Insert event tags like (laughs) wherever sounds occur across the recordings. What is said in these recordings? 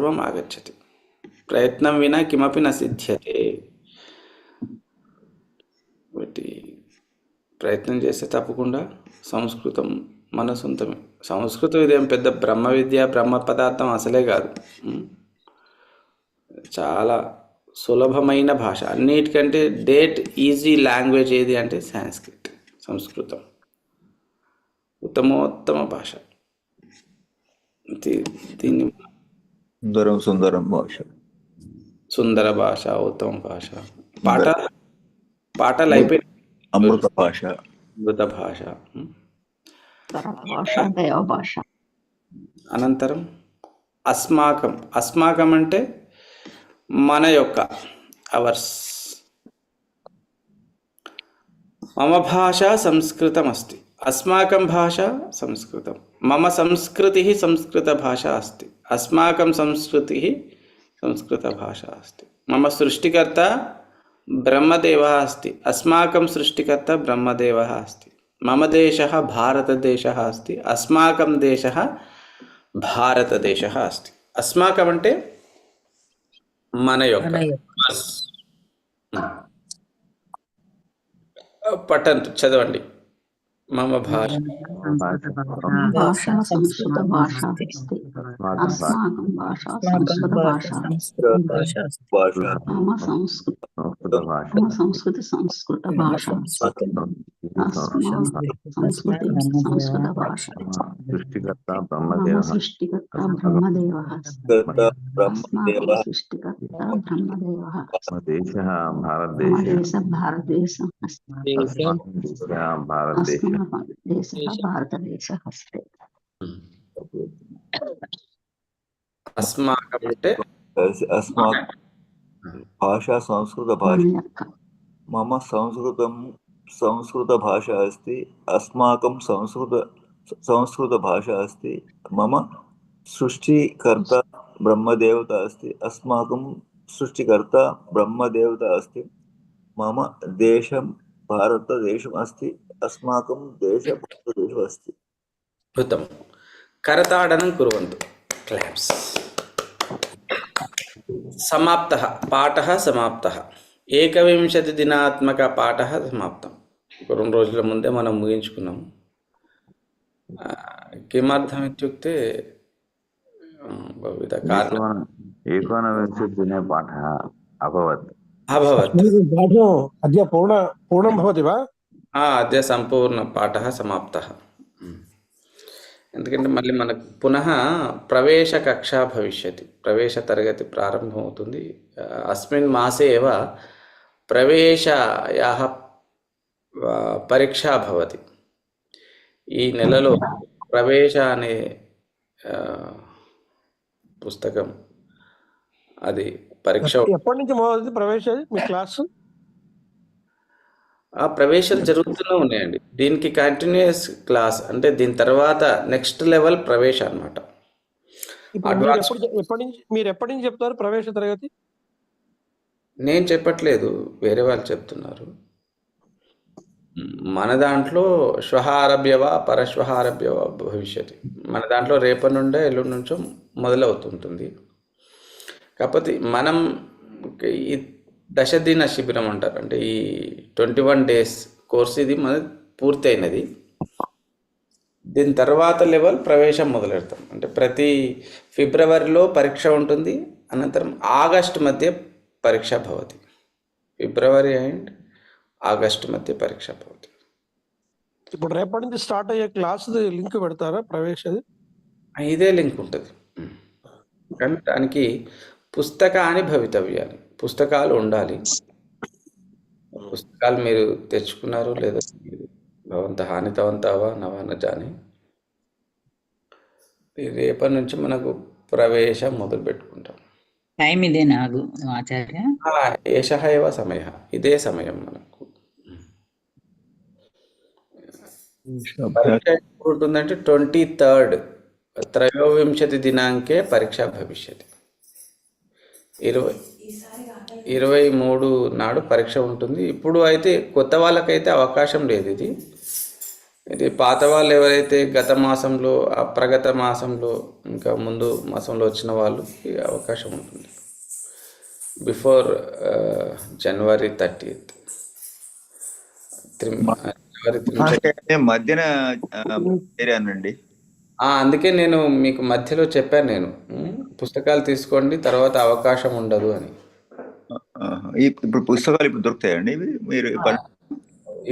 సర్వం ఆగచ్చతి ప్రయత్నం వినా కిమపి న సిద్ధ్యతే కాబట్టి ప్రయత్నం చేస్తే తప్పకుండా సంస్కృతం మన సొంతమే సంస్కృతం ఇదేం పెద్ద బ్రహ్మ విద్య బ్రహ్మ పదార్థం అసలే కాదు। చాలా సులభమైన భాష। అన్నిటికంటే డేట్ ఈజీ లాంగ్వేజ్ ఏది అంటే సాంస్క్రిట్ సంస్కృతం। ఉత్తమోత్తమ భాష। దీన్ని సుందరం సుందరం భాష. సుందర భాష ఉత్తమ భాష. పాట? పాటలు అయిపోయి అమృత భాష. అమృత భాష. భాష. అనంతరం అస్మాకం. అస్మాకం అంటే మన యొక్క అవర్స్. మమ భాష సంస్కృతం అస్తి. అస్మాకం భాష సంస్కృతం. మమ సంస్కృతి సంస్కృత భాష అస్తి. అస్మాకం సంస్కృతి సంస్కృత భాష అస్తి మమ సృష్టికర్త బ్రహ్మదేవ అస్తి అస్మాకం సృష్టికర్త బ్రహ్మదేవ అస్తి మమ దేశ భారతదేశ అస్తి అస్మాకం దేశ భారతదేశ అస్తి అస్మాకం అంటే మన యొక్క పట్టండి చదవండి మమ భాష భాష సంస్కృత భాష అస్తి అస్మాకం భాష సంస్కృత భాష భాష మమ సంస్కృత సంస్కృత భాష మమ సంస్కృతి సంస్కృత భాష సంస్కృతి సంస్కృత భాష సృష్టికర్త మమ బ్రహ్మదేవ సృష్టికర్త బ్రహ్మదేవ కర్త బ్రహ్మదేవ అస్మాకం సృష్టికర్త బ్రహ్మదేవ మన దేశ మమ భారతదేశ దేశ భారతదేశం అస్తి అస్మాకం దేశ భారతదేశ అస్మాకం దేశ భారతదేశ అస్తి అస్మాకం అంటే అస్మాక్ భాష సంస్కృత భాష మన యొక్క మమ సంస్కృతం సంస్కృత భాష अस्ति अस्माकं संस्कृत संस्कृत भाषा अस्ति मम सृष्टिकर्ता ब्रह्मदेवता अस्ति अस्माकं सृष्टिकर्ता ब्रह्मदेवता अस्ति मम देशं भारतदेशम् अस्ति अस्माकं देश भारतदेशः अस्ति అద్భుతం కరతాడనం కుర్వంతు క్లాప్స్ సమాప్త పాఠ సమాప్త ఏకవింశతి దినాత్మక పాఠ సమాప్తం ఒక రెండు రోజుల ముందే మనం ముగించుకున్నాం ఆ, కిమర్థం ఇత్యుక్తే ఆ, బహువిధ కారణం एकोनविंशतिदिने पाठः अभवत् అభవత్ पाठो अद्य पूर्ण पूर्णं भवति वा ఆ, అద్య సంపూర్ణ పాఠ సమాప్త ఎందుకంటే మళ్ళీ మనకు పునః ప్రవేశ కక్ష భవిష్యతి ప్రవేశ తరగతి ప్రారంభమవుతుంది ఆ, అస్మిన్ మాసే ఏవ ప్రవేశయాः ఆ, పరీక్ష భవతి ఈ నెలలో ప్రవేశ అనే ఆ, పుస్తకం అది పరీక్ష ఎప్పటి నుంచి మొదలవుతుంది ప్రవేశం మీ క్లాస్? ఆ ప్రవేశాలు జరుగుతూనే ఉన్నాయండి. దీనికి కంటిన్యూస్ క్లాస్ అంటే దీని తర్వాత నెక్స్ట్ లెవెల్ ప్రవేశ. ఎప్పుడు ఎప్పటి నుంచి మీరు ఎప్పటి నుంచి చెప్తారు ప్రవేశ తరగతి? నేను చెప్పట్లేదు. వేరే వాళ్ళు చెప్తున్నారు. మన దాంట్లో శ్వహారభ్యవా పరశ్వహారభ్యవా భవిష్యత్తు మన దాంట్లో రేపటి నుండే ఎల్లుండి నుంచో మొదలవుతుంటుంది. కాకపోతే మనం ఈ దశ దిన శిబిరం అంటారు. అంటే ఈ ట్వంటీ వన్ డేస్ కోర్స్ ఇది మన పూర్తి అయినది దీని తర్వాత లెవెల్ ప్రవేశం మొదలెడతాం. అంటే ప్రతి ఫిబ్రవరిలో పరీక్ష ఉంటుంది. అనంతరం ఆగస్ట్ మధ్య పరీక్ష భవతి. ఫిబ్రవరి అండ్ ఆగస్ట్ మధ్య పరీక్ష భవతి. ఇప్పుడు రేపటి నుంచి స్టార్ట్ అయ్యే క్లాస్ లింక్ పెడతారా ప్రవేశది? ఇదే లింక్ ఉంటుంది. కానీ దానికి పుస్తకాన్ని భవితవ్యాలు. పుస్తకాలు ఉండాలి. పుస్తకాలు మీరు తెచ్చుకున్నారు లేదా భవంత హానితవంతావా నవాన జాని? రేపటి నుంచి మనకు ప్రవేశం మొదలు పెట్టుకుంటాం. టైం ఇదే నాకు ఆచార్య. ఏష ఏవ సమయ. ఇదే సమయం మనకు. పరీక్ష ఎప్పుడు ఉంటుందంటే ట్వంటీ థర్డ్ త్రయోవింశతి దినాంకే పరీక్ష భవిష్యత్. ఇరవై ఇరవై మూడు నాడు పరీక్ష ఉంటుంది. ఇప్పుడు అయితే కొత్త వాళ్ళకైతే అవకాశం లేదు ఇది. ఇది పాత వాళ్ళు ఎవరైతే గత మాసంలో అప్రగత మాసంలో ఇంకా ముందు మాసంలో వచ్చిన వాళ్ళు అవకాశం ఉంటుంది. బిఫోర్ జనవరి థర్టీత్ జనవరి త్రి- మధ్యన uh, ఆ, చేరానండి అందుకే నేను మీకు మధ్యలో చెప్పాను నేను. పుస్తకాలు తీసుకోండి తర్వాత అవకాశం ఉండదు అని. ఇప్పుడు పుస్తకాలు ఇప్పుడు దొరుకుతాయండి మీరు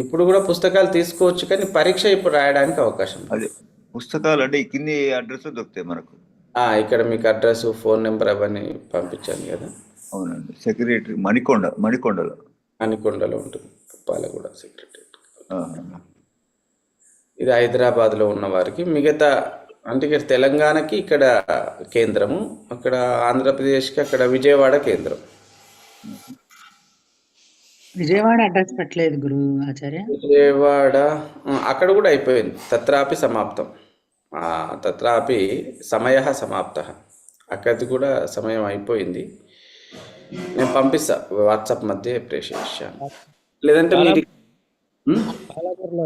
ఇప్పుడు కూడా పుస్తకాలు తీసుకోవచ్చు కానీ పరీక్ష ఇప్పుడు రాయడానికి అవకాశం. అదే పుస్తకాలు అంటే కింది అడ్రస్ దొరుకుతాయి మనకు. ఇక్కడ మీకు అడ్రస్ ఫోన్ నెంబర్ అవన్నీ పంపించాను కదా. అవునండి. సెక్రటరీ మణికొండ మణికొండలో. అనికొండలో ఉంటుంది. పాలగూడ సెక్రటరీ. ఇది హైదరాబాద్లో ఉన్న వారికి మిగతా అంటే ఇక్కడ తెలంగాణకి ఇక్కడ కేంద్రము అక్కడ ఆంధ్రప్రదేశ్కి అక్కడ విజయవాడ కేంద్రం. విజయవాడ అడ్రస్ పెట్టలేదు గురు ఆచార్య? విజయవాడ అక్కడ కూడా అయిపోయింది. తత్రాపి సమాప్తం. ఆ, తత్రాపి సమయ సమాప్త. అక్కడిది కూడా సమయం అయిపోయింది. నేను పంపిస్తా వాట్సాప్ మధ్య ప్రేషించాను. లేదంటే మీరు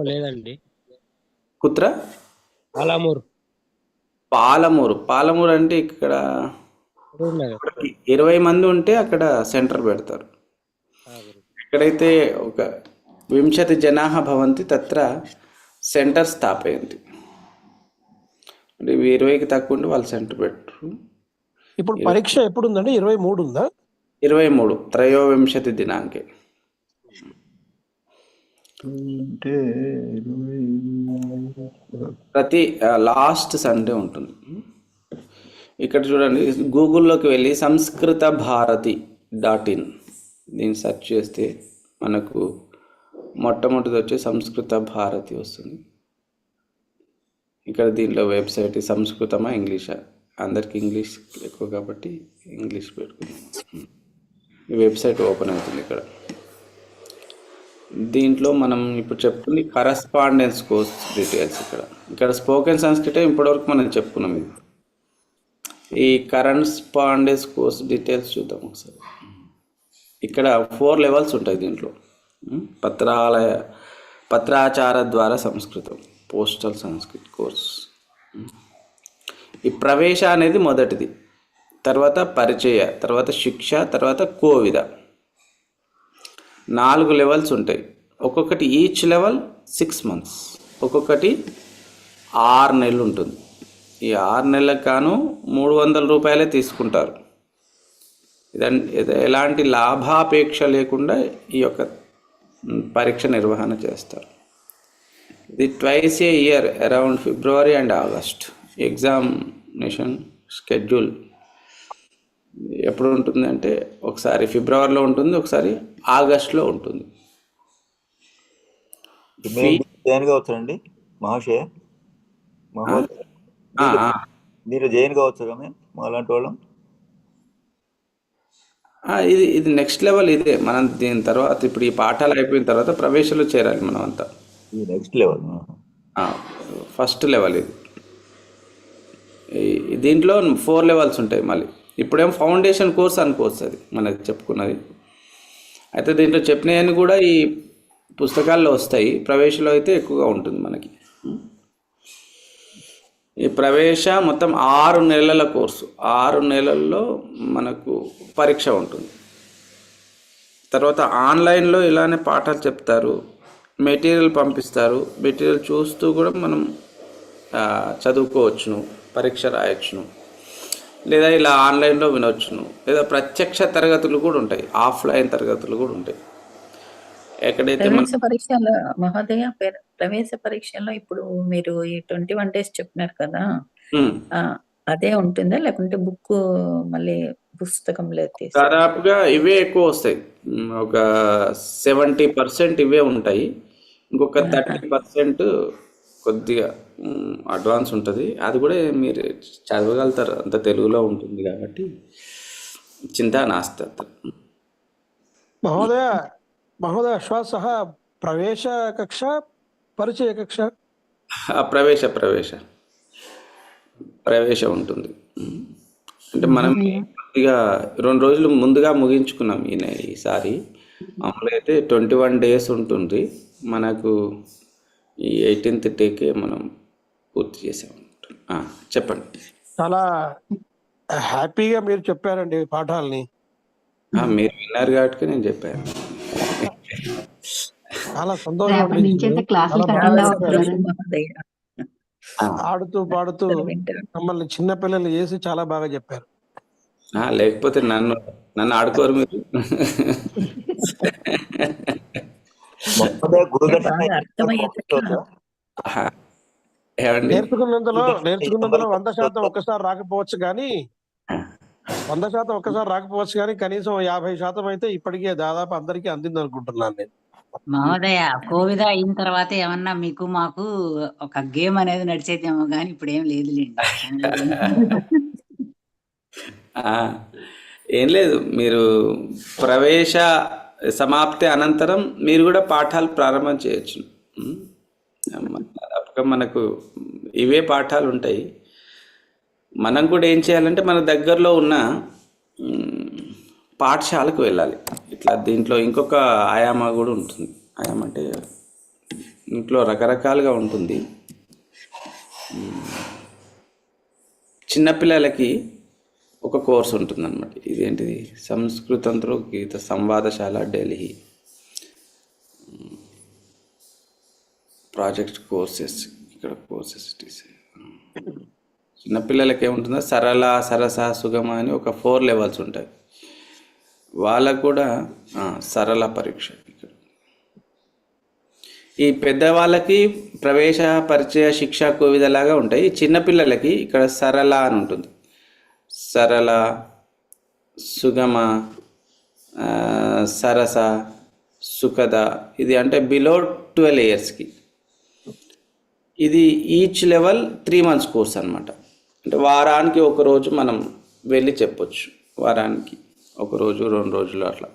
లేదండి. కుత్ర? పాలమూరు పాలమూరు. పాలమూరు అంటే ఇక్కడ ఇరవై మంది ఉంటే అక్కడ సెంటర్ పెడతారు. ఎక్కడైతే ఒక వింశతి జనాः భవంతి తత్ర సెంటర్ స్థాపయంతి. అంటే ఇవి ఇరవైకి తక్కువ ఉంటే వాళ్ళు సెంటర్ పెట్టరు. ఇప్పుడు పరీక్ష ఎప్పుడు ఉందండి ఇరవై మూడు ఉందా ఇరవై మూడు త్రయోవింశతి దినాంకే. అంటే ప్రతి లాస్ట్ సండే ఉంటుంది. ఇక్కడ చూడండి గూగుల్లోకి వెళ్ళి సంస్కృత భారతి డాట్ ఇన్ దీన్ని సెర్చ్ చేస్తే మనకు మొట్టమొదటిది వచ్చి సంస్కృత భారతి వస్తుంది. ఇక్కడ దీంట్లో వెబ్సైట్ సంస్కృతమా ఇంగ్లీషా? అందరికి ఇంగ్లీష్ ఎక్కువ కాబట్టి ఇంగ్లీష్ పెట్టుకుందాం. ఈ వెబ్సైట్ ఓపెన్ అవుతుంది ఇక్కడ. దీంట్లో మనం ఇప్పుడు చెప్పుకుంది కరస్పాండెన్స్ కోర్స్ డీటెయిల్స్ ఇక్కడ. ఇక్కడ స్పోకెన్ సంస్కృతే ఇప్పటివరకు మనం చెప్పుకున్నాం ఇది. ఈ కరస్పాండెన్స్ కోర్స్ డీటెయిల్స్ చూద్దాం ఒకసారి. ఇక్కడ ఫోర్ లెవెల్స్ ఉంటాయి దీంట్లో. పత్రాలయ పత్రాచార ద్వారా సంస్కృతం. పోస్టల్ సంస్కృత్ కోర్స్ ఈ ప్రవేశ అనేది మొదటిది. తర్వాత పరిచయ తర్వాత శిక్ష తర్వాత కోవిద. నాలుగు లెవెల్స్ ఉంటాయి. ఒక్కొక్కటి ఈచ్ లెవెల్ సిక్స్ మంత్స్ ఒక్కొక్కటి ఆరు నెలలు ఉంటుంది. ఈ ఆరు నెలలకు గాను మూడు వందల రూపాయలే తీసుకుంటారు. ఎలాంటి లాభాపేక్ష లేకుండా ఈ యొక్క పరీక్ష నిర్వహణ చేస్తారు. ఇది twice a year around February and August examination schedule ఎప్పుడు ఉంటుంది అంటే ఒకసారి ఫిబ్రవరిలో ఉంటుంది ఒకసారి ఆగస్ట్లో ఉంటుంది. జైన్ కావచ్చండి? మహాశయ. మీరు జైన్ కావచ్చు కదా మా లాంటి వాళ్ళం? ఇది ఇది నెక్స్ట్ లెవెల్ ఇదే. మనం దీని తర్వాత ఇప్పుడు ఈ పాఠాలు అయిపోయిన తర్వాత ప్రవేశంలో చేరాలి మనం అంతా. ఇది నెక్స్ట్ లెవెల్ ఫస్ట్ లెవెల్ ఇది. దీంట్లో ఫోర్ లెవెల్స్ ఉంటాయి మళ్ళీ. ఇప్పుడేమో ఫౌండేషన్ కోర్స్ అనుకోవచ్చు అది మనకు చెప్పుకున్నది. అయితే దీంట్లో చెప్పినవన్నీ కూడా ఈ పుస్తకాల్లో వస్తాయి. ప్రవేశంలో అయితే ఎక్కువగా ఉంటుంది మనకి. ఈ ప్రవేశ మొత్తం ఆరు నెలల కోర్సు. ఆరు నెలల్లో మనకు పరీక్ష ఉంటుంది. తర్వాత ఆన్లైన్లో ఇలానే పాఠాలు చెప్తారు. మెటీరియల్ పంపిస్తారు. మెటీరియల్ చూస్తూ కూడా మనం చదువుకోవచ్చును పరీక్ష రాయొచ్చును. లేదా ఇలా ఆన్లైన్లో వినొచ్చును. లేదా ప్రత్యక్ష తరగతులు కూడా ఉంటాయి. ఆఫ్లైన్ తరగతులు కూడా ఉంటాయి. ఎక్కడైతే ప్రవేశ పరీక్షలో మహోదయ ప్ర- ప్రవేశ పరీక్షలో ఇప్పుడు మీరు ఈ ట్వంటీ వన్ డేస్ చెప్పినారు కదా? అదే ఉంటుందా? లేకుంటే బుక్ మళ్ళీ పుస్తకంలో తీసి దాదాపుగా ఇవే ఎక్కువ వస్తాయి. ఒక సెవెంటీ పర్సెంట్ ఇవే ఉంటాయి. ఇంకొక థర్టీ పర్సెంట్ కొద్దిగా అడ్వాన్స్ ఉంటుంది. అది కూడా మీరు చదవగలుగుతారు. అంత తెలుగులో ఉంటుంది కాబట్టి చింత నాస్తి మహోదయ మహోదయ శ్వాస ప్రవేశ కక్ష పరిచయ కక్ష? ఆ ప్రవేశ ప్రవేశ. ప్రవేశ ఉంటుంది. అంటే మనం కొద్దిగా రెండు రోజులు ముందుగా ముగించుకున్నాం ఈయన- ఈసారి. మామూలుగా అయితే ట్వంటీ వన్ డేస్ ఉంటుంది. మనకు ఈ ఎయిటీన్త్ డేకే మనం పూర్తి చేసాం. ఆ, చెప్పండి. చాలా హ్యాపీగా మీరు చెప్పారండి పాఠాలని. ఆ, మీరు విన్నారు కాబట్టి నేను చెప్పాను. చాలా సంతోషం ఆడుతూ పాడుతూ మమ్మల్ని చిన్న పిల్లలు చేసి చాలా బాగా చెప్పారు. ఆ, లేకపోతే నన్ను నన్ను ఆడుకోరు మీరు. (laughs) నేర్చుకున్నంతలో నేర్చుకున్నంతలో వంద శాతం ఒక్కసారి రాకపోవచ్చు కానీ. వంద శాతం ఒక్కసారి రాకపోవచ్చు కానీ కనీసం యాభై శాతం అయితే ఇప్పటికే దాదాపు అందరికీ అందింది అనుకుంటున్నాను నేను. మహోదయ కోవిద అయిన తర్వాత ఏమన్నా మీకు మాకు ఒక గేమ్ అనేది నడిచేదేమో కానీ ఇప్పుడు ఏం లేదులేండి ఆ, ఏం లేదు మీరు ప్రవేశ సమాప్తి అనంతరం మీరు కూడా పాఠాలు ప్రారంభం చేయొచ్చు. దాదాపుగా మనకు ఇవే పాఠాలు ఉంటాయి. మనం కూడా ఏం చేయాలంటే మన దగ్గరలో ఉన్న పాఠశాలకు వెళ్ళాలి. ఇట్లా దీంట్లో ఇంకొక ఆయామ కూడా ఉంటుంది. ఆయామ అంటే ఇంట్లో రకరకాలుగా ఉంటుంది. చిన్నపిల్లలకి ఒక కోర్స్ ఉంటుందన్నమాట. ఇదేంటిది? సంస్కృతంతో గీత సంవాదశాల ఢిల్లీ. ప్రాజెక్ట్ కోర్సెస్ ఇక్కడ కోర్సెస్ చిన్నపిల్లలకి ఏముంటుందో సరళ సరస సుగమ అని ఒక ఫోర్ లెవెల్స్ ఉంటాయి. వాళ్ళకు కూడా సరళ పరీక్ష ఇక్కడ. ఈ పెద్దవాళ్ళకి ప్రవేశ పరిచయ శిక్ష కోవిధలాగా ఉంటాయి. చిన్నపిల్లలకి ఇక్కడ సరళ అని ఉంటుంది. సరళ సుగమ సరస సుఖద ఇది అంటే బిలో ట్వెల్వ్ ఇయర్స్కి ఇది each level three months course అనమాట అంటే వారానికి ఒకరోజు మనం వెళ్ళి చెప్పొచ్చు. వారానికి ఒకరోజు రెండు రోజులు అట్లా.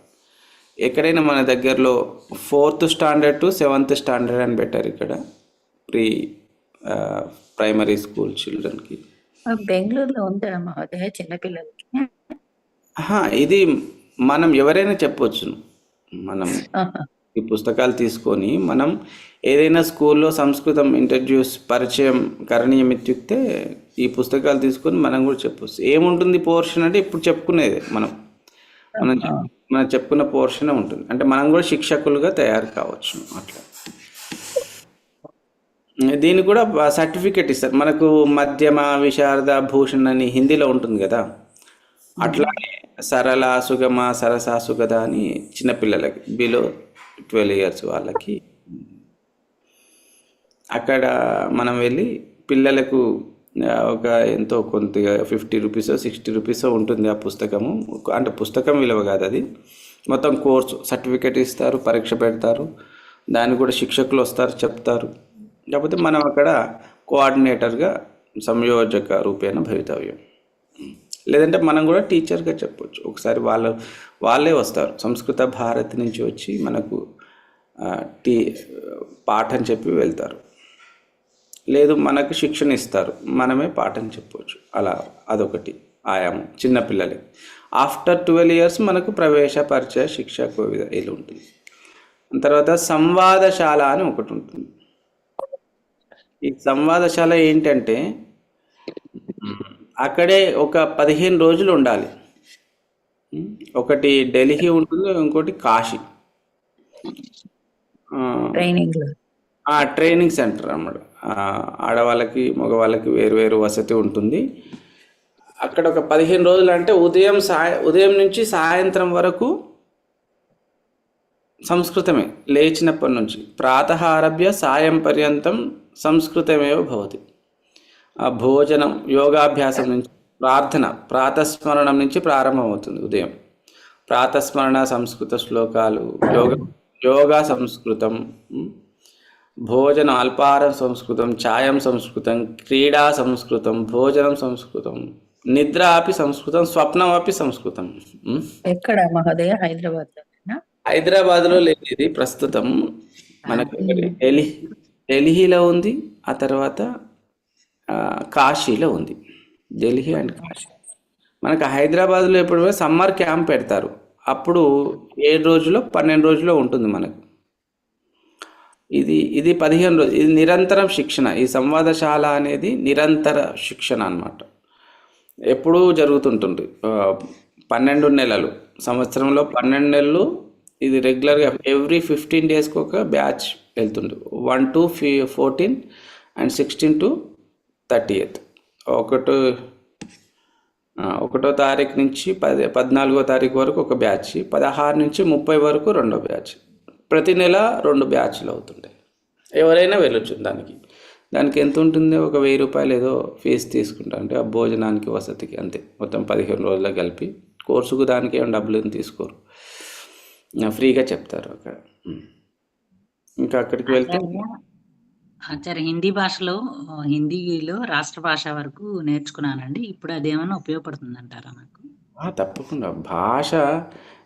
ఎక్కడైనా మన దగ్గరలో fourth standard to seventh standard అని పెట్టారు ఇక్కడ. ప్రీ ప్రైమరీ స్కూల్ చిల్డ్రన్కి బెంగళూరులో ఉందా మహోదయ చిన్నపిల్లలకి ఇది మనం ఎవరైనా చెప్పొచ్చు మనం. ఈ పుస్తకాలు తీసుకొని మనం ఏదైనా స్కూల్లో సంస్కృతం ఇంట్రడ్యూస్ పరిచయం కరణీయం ఇత్యుక్తే ఈ పుస్తకాలు తీసుకొని మనం కూడా చెప్పొచ్చు. ఏముంటుంది పోర్షన్ అంటే ఇప్పుడు చెప్పుకునేది మనం. మనం మనం చెప్పుకున్న పోర్షనే ఉంటుంది. అంటే మనం కూడా శిక్షకులుగా తయారు కావచ్చు అట్లా. దీన్ని కూడా సర్టిఫికెట్ ఇస్తారు. మనకు మధ్యమ విశారద భూషణ్ అని హిందీలో ఉంటుంది కదా. అట్లానే సరళ సుగమ సరస సుగద అని చిన్నపిల్లలకి బిలో ట్వెల్వ్ ఇయర్స్ వాళ్ళకి. అక్కడ మనం వెళ్ళి పిల్లలకు ఒక ఎంతో కొంత ఫిఫ్టీ రూపీస్ సిక్స్టీ రూపీస్ ఉంటుంది ఆ పుస్తకము. అంటే పుస్తకం విలువ కాదు అది. మొత్తం కోర్సు సర్టిఫికెట్ ఇస్తారు పరీక్ష పెడతారు. దాన్ని కూడా శిక్షకులు వస్తారు చెప్తారు. కాకపోతే మనం అక్కడ కోఆర్డినేటర్గా సంయోజక రూపేణ భవితవ్యం. లేదంటే మనం కూడా టీచర్గా చెప్పొచ్చు. ఒకసారి వాళ్ళు వాళ్ళే వస్తారు. సంస్కృత భారతి నుంచి వచ్చి మనకు టీ పాఠం చెప్పి వెళ్తారు. లేదు మనకు శిక్షణ ఇస్తారు. మనమే పాఠం చెప్పవచ్చు అలా అదొకటి ఆయామం. చిన్నపిల్లలకి ఆఫ్టర్ ట్వెల్వ్ ఇయర్స్ మనకు ప్రవేశ పరిచయ శిక్ష కోవిద ఇలా ఉంటుంది. తర్వాత సంవాదశాల అని ఒకటి ఉంటుంది. ఈ సంవాదశాల ఏంటంటే అక్కడే ఒక పదిహేను రోజులు ఉండాలి. ఒకటి ఢిల్లీ ఉంటుంది ఇంకోటి కాశీ. ఆ, ట్రైనింగ్ ట్రైనింగ్ సెంటర్ అన్నమాట. ఆ, ఆడవాళ్ళకి మగవాళ్ళకి వేరు వేరు వసతి ఉంటుంది. అక్కడ ఒక పదిహేను రోజులు అంటే ఉదయం సాయ ఉదయం నుంచి సాయంత్రం వరకు సంస్కృతమే లేచినప్పటి నుంచి. ప్రాతः ఆరభ్య సాయం పర్యంతం సంస్కృతమేవ భవతి. ఆ భోజనం యోగాభ్యాసం నుంచి ప్రార్థన ప్రాతస్మరణం నుంచి ప్రారంభమవుతుంది ఉదయం. ప్రాతస్మరణ సంస్కృత శ్లోకాలు యోగ యోగా సంస్కృతం భోజనం అల్పాహారం సంస్కృతం ఛాయం సంస్కృతం క్రీడా సంస్కృతం భోజనం సంస్కృతం నిద్ర అపి సంస్కృతం స్వప్నం అపి సంస్కృతం. ఎక్కడ మహోదయ? హైదరాబాద్లో హైదరాబాద్లో లేదు ఇది ప్రస్తుతం. మనకు ఢిల్లీ. ఢిల్లీలో ఉంది ఆ తర్వాత కాశీలో ఉంది. ఢిల్లీ అండ్ కాశీ. మనకు హైదరాబాద్లో ఎప్పుడు సమ్మర్ క్యాంప్ పెడతారు. అప్పుడు ఏడు రోజులో పన్నెండు రోజుల్లో ఉంటుంది మనకు. ఇది ఇది పదిహేను రోజులు ఇది నిరంతరం శిక్షణ. ఈ సంవాదశాల అనేది నిరంతర శిక్షణ అన్నమాట. ఎప్పుడూ జరుగుతుంటుంది. పన్నెండు నెలలు. సంవత్సరంలో పన్నెండు నెలలు ఇది రెగ్యులర్గా ఎవ్రీ ఫిఫ్టీన్ డేస్కి ఒక బ్యాచ్ వెళ్తుండు. One to fee fourteen and sixteen to thirty eighth ఒకటి ఒకటో తారీఖు నుంచి పది పద్నాలుగో తారీఖు వరకు ఒక బ్యాచ్ పదహారు నుంచి ముప్పై వరకు రెండో బ్యాచ్. ప్రతి నెల రెండు బ్యాచ్లు అవుతుంటాయి. ఎవరైనా వెళ్ళొచ్చు దానికి. దానికి ఎంత ఉంటుంది ఒక వెయ్యి రూపాయలు ఏదో ఫీజు తీసుకుంటా అంటే ఆ భోజనానికి వసతికి అంతే. మొత్తం పదిహేను రోజులు కలిపి కోర్సుకు దానికి ఏం డబ్బులు ఏం తీసుకోరు. ఫ్రీగా చెప్తారు అక్కడ. ఇంకా అక్కడికి వెళ్తే ఆచార్య హిందీ భాషలో హిందీలో రాష్ట్ర భాష వరకు నేర్చుకున్నానండి. ఇప్పుడు అదేమన్నా ఉపయోగపడుతుంది అంటారా నాకు తప్పకుండా. భాష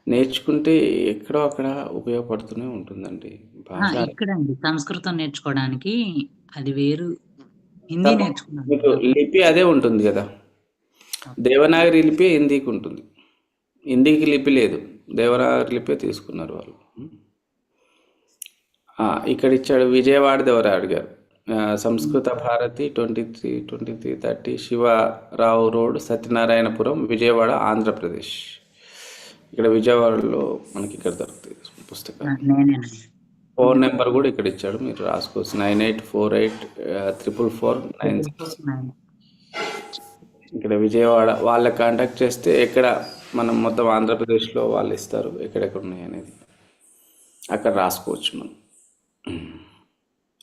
నేర్చుకుంటే ఎక్కడో అక్కడ ఉపయోగపడుతూనే ఉంటుందండి. భాష ఇక్కడండి. సంస్కృతం నేర్చుకోవడానికి అది వేరు. హిందీ నేర్చుకున్నాను. లిపి అదే ఉంటుంది కదా. దేవనాగరి లిపి హిందీకి ఉంటుంది. హిందీకి లిపి లేదు. దేవనాగరి లిపి తీసుకున్నారు వాళ్ళు. ఇక్కడ ఇచ్చాడు విజయవాడ ఎవరు అడిగారు Samskrita Bharati twenty three twenty three thirty Sivarao road Satyanarayanapuram Vijayawada Andhra Pradesh. ఇక్కడ విజయవాడలో మనకి ఇక్కడ దొరుకుతాయి పుస్తకాలు. నేనేనండి ఫోన్ నెంబర్ కూడా ఇక్కడ ఇచ్చాడు మీరు రాసుకోవచ్చు nine eight four eight triple four nine six. ఇక్కడ విజయవాడ వాళ్ళకి కాంటాక్ట్ చేస్తే ఎక్కడ మనం మొత్తం ఆంధ్రప్రదేశ్లో వాళ్ళు ఇస్తారు ఎక్కడెక్కడ ఉన్నాయి అనేది అక్కడ రాసుకోవచ్చు మనం.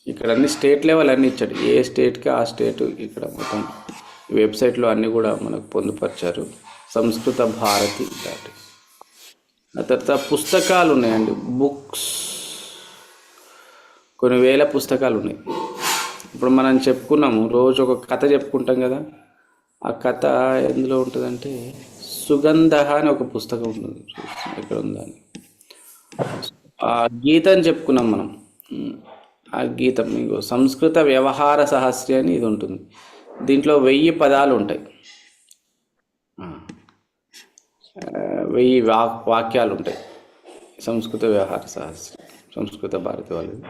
ఇక్కడ అన్ని స్టేట్ లెవెల్ అన్ని ఇచ్చాడు. ఏ స్టేట్కి ఆ స్టేట్ ఇక్కడ మొత్తం వెబ్సైట్లో అన్నీ కూడా మనకు పొందుపరిచారు. సంస్కృత భారతి దాటి ఆ తర్వాత పుస్తకాలు ఉన్నాయండి. బుక్స్. కొన్ని వేల పుస్తకాలు ఉన్నాయి. ఇప్పుడు మనం చెప్పుకున్నాము రోజు ఒక కథ చెప్పుకుంటాం కదా. ఆ కథ ఎందులో ఉంటుందంటే సుగంధ అని ఒక పుస్తకం ఉంటుంది. ఇక్కడ ఉందా అని. ఆ గీతం చెప్పుకున్నాం మనం. ఆ గీతం మీకు సంస్కృత వ్యవహార సహస్రి అని ఇది ఉంటుంది. దీంట్లో వెయ్యి పదాలు ఉంటాయి. వెయ్యి వా వాక్యాలు ఉంటాయి. సంస్కృత వ్యవహార సహస్రి సంస్కృత భారతి వాళ్ళది.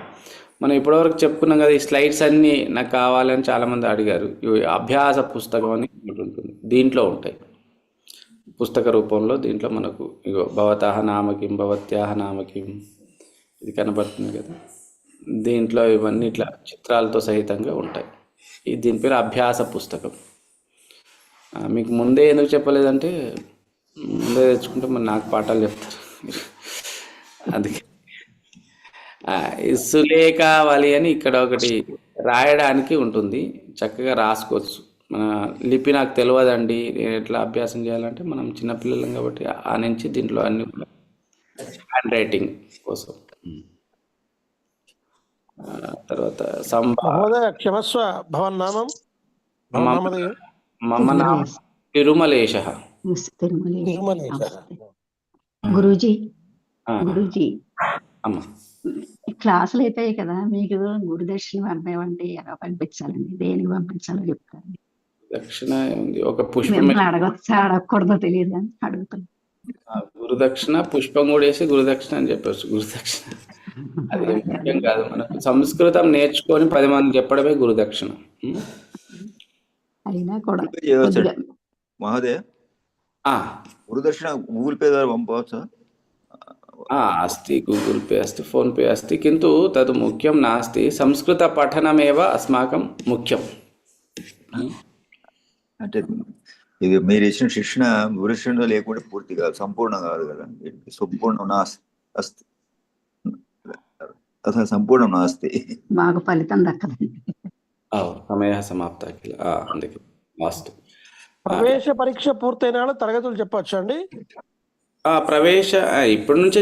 మనం ఇప్పటివరకు చెప్పుకున్నాం కదా ఈ స్లైడ్స్ అన్నీ నాకు కావాలని చాలామంది అడిగారు. ఇవి అభ్యాస పుస్తకం అని ఉంటుంది. దీంట్లో ఉంటాయి. పుస్తక రూపంలో దీంట్లో మనకు ఇగో భవతాహ నామకిం భవత్యాహ నామకిం ఇది కనబడుతుంది కదా. దీంట్లో ఇవన్నీ ఇట్లా చిత్రాలతో సహితంగా ఉంటాయి. ఈ దీని పేరు అభ్యాస పుస్తకం. మీకు ముందే ఎందుకు చెప్పలేదంటే ముందే తెచ్చుకుంటే మరి నాకు పాఠాలు చెప్తారు. అందుకే. ఆ, సులేఖ వాలి అని ఇక్కడ ఒకటి రాయడానికి ఉంటుంది. చక్కగా రాసుకోవచ్చు. మన లిపి నాకు తెలియదండి నేను ఎట్లా అభ్యాసం చేయాలంటే మనం చిన్నపిల్లలం కాబట్టి ఆ నుంచి దీంట్లో అన్ని హ్యాండ్ రైటింగ్ కోసం. తర్వాత క్షమస్వ భవన్ నామం. మమ నామ తిరుమలేశ. గురూజీ. గురూజీ. అమ్మ. క్లాసులు అయిపోయాయి కదా మీకు గురుదర్శనం పంపేవంటే ఎలా పంపించాలండి? దేనికి పంపించాలో చెప్తారు దక్షిణ ఉంది. ఒక పుష్పం అడగచ్చా? అడగకూడదో తెలియదు అని అడుగుతాను గురుదక్షిణ పుష్పం కూడా వేసి గురుదక్షిణ అని చెప్పచ్చు. గురుదక్షిణ అది ముఖ్యం కాదు మనకు. సంస్కృతం నేర్చుకొని పది మంది చెప్పడమే గురుదక్షిణ. అయినా కూడా మహోదయ? గురుదక్షిణ గూగుల్ పే ద్వారా పంపవచ్చా? అస్తి గూగుల్ पे अस्ति फोन् पे अस्ति किन्तु तद् मुख्यं नास्ति संस्कृतपठनमेव अस्माकं ముఖ్యం. అంటే ఇది మీరు ఇచ్చిన శిక్షణ గురుశిక్షణ లేకుండా పూర్తి కాదు సంపూర్ణం కాదు కదా. సంపూర్ణం నాస్తి అస్తి. అసలు సంపూర్ణం నాస్తి మాకు ఫలితం దక్కదు (laughs) సమయ సమాప్త అందుకే వాస్తు. ప్రవేశ పరీక్ష పూర్తయిన తరగతులు చెప్పచ్చు అండి? ప్రవేశ ఇప్పటి నుంచి